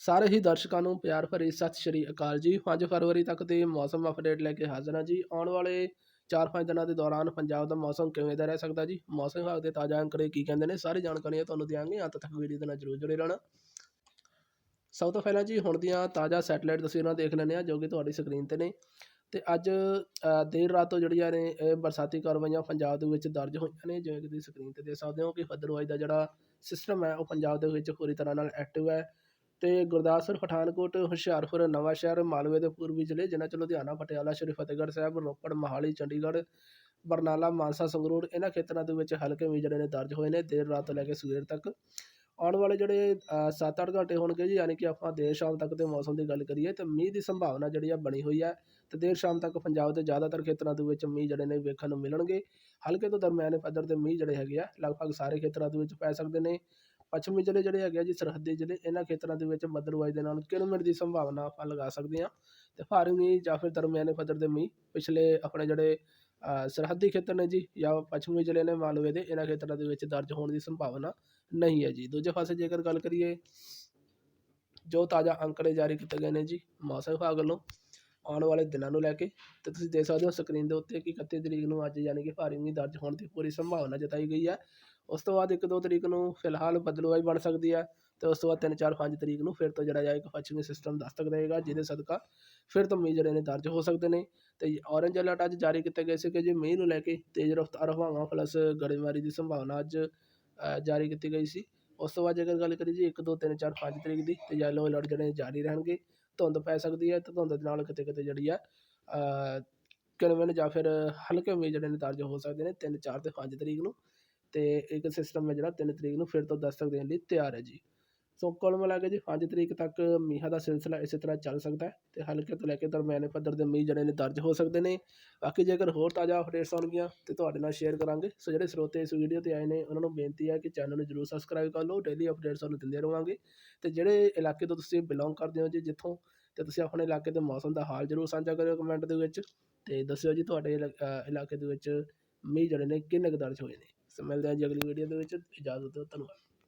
ਸਾਰੇ ਹੀ ਦਰਸ਼ਕਾਂ ਨੂੰ ਪਿਆਰ ਭਰੀ ਸਤਿ ਸ਼੍ਰੀ ਅਕਾਲ ਜੀ। 5 ਫਰਵਰੀ ਤੱਕ ਦੇ ਮੌਸਮ ਅਪਡੇਟ ਲੈ ਕੇ ਹਾਜ਼ਰ ਹਾਂ ਜੀ। ਆਉਣ ਵਾਲੇ 4-5 ਦਿਨਾਂ ਦੇ ਦੌਰਾਨ ਪੰਜਾਬ ਦਾ ਮੌਸਮ ਕਿਵੇਂ ਦਾ ਰਹਿ ਸਕਦਾ ਜੀ? ਮੌਸਮ ਵਿਭਾਗ ਦੇ ਤਾਜ਼ਾ ਅੰਕੜੇ ਕੀ ਕਹਿੰਦੇ ਨੇ? ਸਾਰੀ ਜਾਣਕਾਰੀਆਂ ਤੁਹਾਨੂੰ ਦਿਆਂਗੇ। ਅੰਤ ਤੱਕ ਵੀਡੀਓ ਦੇ ਨਾਲ ਜਰੂਰ ਜੁੜੇ ਰਹਿਣਾ। ਸਭ ਤੋਂ ਪਹਿਲਾਂ ਜੀ, ਹੁਣ ਦੀਆਂ ਤਾਜ਼ਾ ਸੈਟੇਲਾਈਟ ਤਸਵੀਰਾਂ ਦੇਖ ਲੈਂਦੇ ਆ ਜੋ ਕਿ ਤੁਹਾਡੀ ਸਕਰੀਨ ਤੇ ਨੇ। ਤੇ ਅੱਜ ਦੇਰ ਰਾਤ ਤੋਂ ਜਿਹੜੀਆਂ ਨੇ, ਇਹ ਬਰਸਾਤੀ ਕਾਰਵਾਈਆਂ ਪੰਜਾਬ ਦੇ ਵਿੱਚ ਦਰਜ ਹੋਈਆਂ ਨੇ। ਜਿਵੇਂ ਕਿ ਤੁਸੀਂ ਸਕਰੀਨ ਤੇ ਦੇਖ ਸਕਦੇ ਹੋ ਕਿ ਭੱਦਰਵਾਈ ਦਾ ਜਿਹੜਾ ਸਿਸਟਮ ਹੈ, ਉਹ ਪੰਜਾਬ ਦੇ ਵਿੱਚ ਪੂਰੀ ਤਰ੍ਹਾਂ ਨਾਲ ਐਕਟਿਵ ਹੈ। ਤੇ ਗੁਰਦਾਸਪੁਰ, ਪਠਾਨਕੋਟ, ਹੁਸ਼ਿਆਰਪੁਰ, ਨਵਾਂਸ਼ਹਿਰ, ਮਾਲਵੇ ਦੇ ਪੂਰਬੀ ਜ਼ਿਲ੍ਹੇ, ਜਿਨ੍ਹਾਂ 'ਚ ਲੁਧਿਆਣਾ, ਪਟਿਆਲਾ, ਸ਼੍ਰੀ ਫਤਿਹਗੜ੍ਹ ਸਾਹਿਬ, ਰੋਪੜ, ਮੋਹਾਲੀ, ਚੰਡੀਗੜ੍ਹ, ਬਰਨਾਲਾ, ਮਾਨਸਾ, ਸੰਗਰੂਰ ਇਹਨਾਂ ਖੇਤਰਾਂ ਦੇ ਵਿੱਚ ਹਲਕੇ ਮੀਂਹ ਜਿਹੜੇ ਨੇ ਦਰਜ ਹੋਏ ਨੇ, ਦੇਰ ਰਾਤ ਤੋਂ ਲੈ ਕੇ ਸਵੇਰ ਤੱਕ। ਆਉਣ ਵਾਲੇ ਜਿਹੜੇ 7-8 ਘੰਟੇ ਹੋਣਗੇ ਜੀ, ਯਾਨੀ ਕਿ ਆਪਾਂ ਦੇਰ ਸ਼ਾਮ ਤੱਕ ਦੇ ਮੌਸਮ ਦੀ ਗੱਲ ਕਰੀਏ ਤਾਂ ਮੀਂਹ ਦੀ ਸੰਭਾਵਨਾ ਜਿਹੜੀ ਆ ਬਣੀ ਹੋਈ ਹੈ ਤੇ ਦੇਰ ਸ਼ਾਮ ਤੱਕ ਪੰਜਾਬ ਦੇ ਜ਼ਿਆਦਾਤਰ ਖੇਤਰਾਂ ਦੇ ਵਿੱਚ ਮੀਂਹ ਜਿਹੜੇ ਨੇ ਵੇਖਣ ਨੂੰ ਮਿਲਣਗੇ। ਹਲਕੇ ਤੋਂ ਦਰਮਿਆਨੇ ਪੱਧਰ ਦੇ ਮੀਂਹ ਜਿਹੜੇ ਹੈਗੇ ਆ, ਲਗਭਗ ਸਾਰੇ ਖੇਤਰਾਂ ਦੇ ਵਿੱਚ ਪੈ ਸਕਦੇ ਨੇ। ਪੱਛਮੀ ਜ਼ਿਲ੍ਹੇ ਜਿਹੜੇ ਹੈਗੇ ਆ ਜੀ, ਸਰਹੱਦੀ ਜ਼ਿਲ੍ਹੇ, ਇਹਨਾਂ ਖੇਤਰਾਂ ਦੇ ਵਿੱਚ ਬੱਦਲਵਾਈ ਦੇ ਨਾਲ ਕਿਲੋਮੀਟਰ ਦੀ ਸੰਭਾਵਨਾ ਆਪਾਂ ਲਗਾ ਸਕਦੇ ਹਾਂ ਅਤੇ ਭਾਰੀ ਮੀਂਹ ਜਾਂ ਫਿਰ ਦਰਮਿਆਨੇ ਪੱਧਰ ਦੇ ਮੀਂਹ ਪਿਛਲੇ ਆਪਣੇ ਜਿਹੜੇ ਸਰਹੱਦੀ ਖੇਤਰ ਨੇ ਜੀ ਜਾਂ ਪੱਛਮੀ ਜ਼ਿਲ੍ਹੇ ਨੇ ਮਾਲਵੇ ਦੇ ਇਹਨਾਂ ਖੇਤਰਾਂ ਦੇ ਵਿੱਚ ਦਰਜ ਹੋਣ ਦੀ ਸੰਭਾਵਨਾ ਨਹੀਂ ਹੈ ਜੀ। ਦੂਜੇ ਪਾਸੇ ਜੇਕਰ ਗੱਲ ਕਰੀਏ, ਜੋ ਤਾਜ਼ਾ ਅੰਕੜੇ ਜਾਰੀ ਕੀਤੇ ਗਏ ਨੇ ਜੀ ਮੌਸਮ ਵਿਭਾਗ ਵੱਲੋਂ ਆਉਣ ਵਾਲੇ ਦਿਨਾਂ ਨੂੰ ਲੈ ਕੇ, ਤੇ ਤੁਸੀਂ ਦੇਖ ਸਕਦੇ ਹੋ ਸਕਰੀਨ ਦੇ ਉੱਤੇ ਕਿ 31 ਤਰੀਕ ਨੂੰ ਅੱਜ ਯਾਨੀ ਕਿ ਭਾਰੀ ਮੀਂਹ ਦਰਜ ਹੋਣ ਦੀ ਪੂਰੀ ਸੰਭਾਵਨਾ ਜਤਾਈ ਗਈ ਹੈ। ਉਸ ਤੋਂ ਬਾਅਦ 1-2 ਤਰੀਕ ਨੂੰ ਫਿਲਹਾਲ ਬਦਲਵਾਈ ਬਣ ਸਕਦੀ ਹੈ ਅਤੇ ਉਸ ਤੋਂ ਬਾਅਦ 3-4-5 ਤਰੀਕ ਨੂੰ ਫਿਰ ਤੋਂ ਜਿਹੜਾ ਜਾਏ ਇੱਕ ਪੱਛਮੀ ਸਿਸਟਮ ਦਸਤਕ ਦੇਗਾ ਜਿਹਦੇ ਸਦਕਾ ਫਿਰ ਤੋਂ ਮੀਂਹ ਜਿਹੜੇ ਨੇ ਦਰਜ ਹੋ ਸਕਦੇ ਨੇ ਅਤੇ ਔਰੇਂਜ ਅਲਰਟ ਅੱਜ ਜਾਰੀ ਕੀਤੇ ਗਏ ਸੀ ਕਿ ਜੇ, ਮੀਂਹ ਨੂੰ ਲੈ ਕੇ ਤੇਜ਼ ਰਫ਼ਤਾਰ ਹਵਾਵਾਂ ਪਲੱਸ ਗੜੇਮਾਰੀ ਦੀ ਸੰਭਾਵਨਾ ਅੱਜ ਜਾਰੀ ਕੀਤੀ ਗਈ ਸੀ। ਉਸ ਤੋਂ ਬਾਅਦ ਜੇਕਰ ਗੱਲ ਕਰੀਏ ਜੀ 1 2 3 4 5 ਤਰੀਕ ਦੀ ਤੇ ਯੈਲੋ ਅਲਰਟ ਜਿਹੜੇ ਨੇ ਜਾਰੀ ਰਹਿਣਗੇ, ਧੁੰਦ ਪੈ ਸਕਦੀ ਹੈ ਤੇ ਧੁੰਦ ਦੇ ਨਾਲ ਕਿਤੇ ਕਿਤੇ ਜਿਹੜੀ ਆ ਕਿਣਵਨ ਜਾਂ ਫਿਰ ਹਲਕੇ ਮੀਂਹ ਜਿਹੜੇ ਨੇ ਦਰਜ ਹੋ ਸਕਦੇ ਨੇ 3 4 ਤੇ 5 ਤਰੀਕ ਨੂੰ। ਅਤੇ ਇੱਕ ਸਿਸਟਮ ਹੈ ਜਿਹੜਾ ਤਿੰਨ ਤਰੀਕ ਨੂੰ ਫਿਰ ਤੋਂ ਦਸਤਕ ਦੇਣ ਲਈ ਤਿਆਰ ਹੈ ਜੀ। ਸੋ ਕੁੱਲ ਮਿਲਾ ਕੇ ਜੀ ਪੰਜ ਤਰੀਕ ਤੱਕ ਮੀਂਹਾਂ ਦਾ ਸਿਲਸਿਲਾ ਇਸੇ ਤਰ੍ਹਾਂ ਚੱਲ ਸਕਦਾ ਹੈ ਤੇ ਹਲਕੇ ਤੋਂ ਲੈ ਕੇ ਦਰਮਿਆਨੇ ਪੱਧਰ ਦੇ ਮੀਂਹ ਜਿਹੜੇ ਨੇ ਦਰਜ ਹੋ ਸਕਦੇ ਨੇ। ਬਾਕੀ ਜੇਕਰ ਹੋਰ ਤਾਜ਼ਾ ਅਪਡੇਟਸ ਆਉਣਗੀਆਂ ਤੇ ਤੁਹਾਡੇ ਨਾਲ ਸ਼ੇਅਰ ਕਰਾਂਗੇ। ਸੋ ਜਿਹੜੇ ਸਰੋਤੇ ਇਸ ਵੀਡੀਓ ਤੇ ਆਏ ਨੇ, ਉਹਨਾਂ ਨੂੰ ਬੇਨਤੀ ਹੈ ਕਿ ਚੈਨਲ ਨੂੰ ਜਰੂਰ ਸਬਸਕ੍ਰਾਈਬ ਕਰ ਲਓ। ਡੇਲੀ ਅਪਡੇਟਸ ਤੁਹਾਨੂੰ ਦਿੰਦੇ ਰਹਾਂਗੇ ਤੇ ਜਿਹੜੇ ਇਲਾਕੇ ਤੋਂ ਤੁਸੀਂ ਬਿਲੋਂਗ ਕਰਦੇ ਹੋ ਜੀ ਜਿੱਥੋਂ, ਤੇ ਤੁਸੀਂ ਆਪਣੇ ਇਲਾਕੇ ਦੇ ਮੌਸਮ ਦਾ ਹਾਲ ਜਰੂਰ ਸਾਂਝਾ ਕਰਿਓ ਕਮੈਂਟ ਦੇ ਵਿੱਚ। ਤੇ ਦੱਸਿਓ ਜੀ ਤੁਹਾਡੇ ਇਲਾ- ਇਲਾਕੇ ਦੇ ਵਿੱਚ ਮੀਂਹ ਜਿਹੜੇ ਨੇ ਕਿੰਨੇ ਕੁ ਦਰਜ ਹੋਏ ਨੇ। ਮਿਲਦੇ ਹਾਂ ਜੀ ਅਗਲੀ ਵੀਡੀਓ ਦੇ ਵਿੱਚ। ਇਜਾਜ਼ਤ ਦਿਓ ਧੰਨਵਾਦ।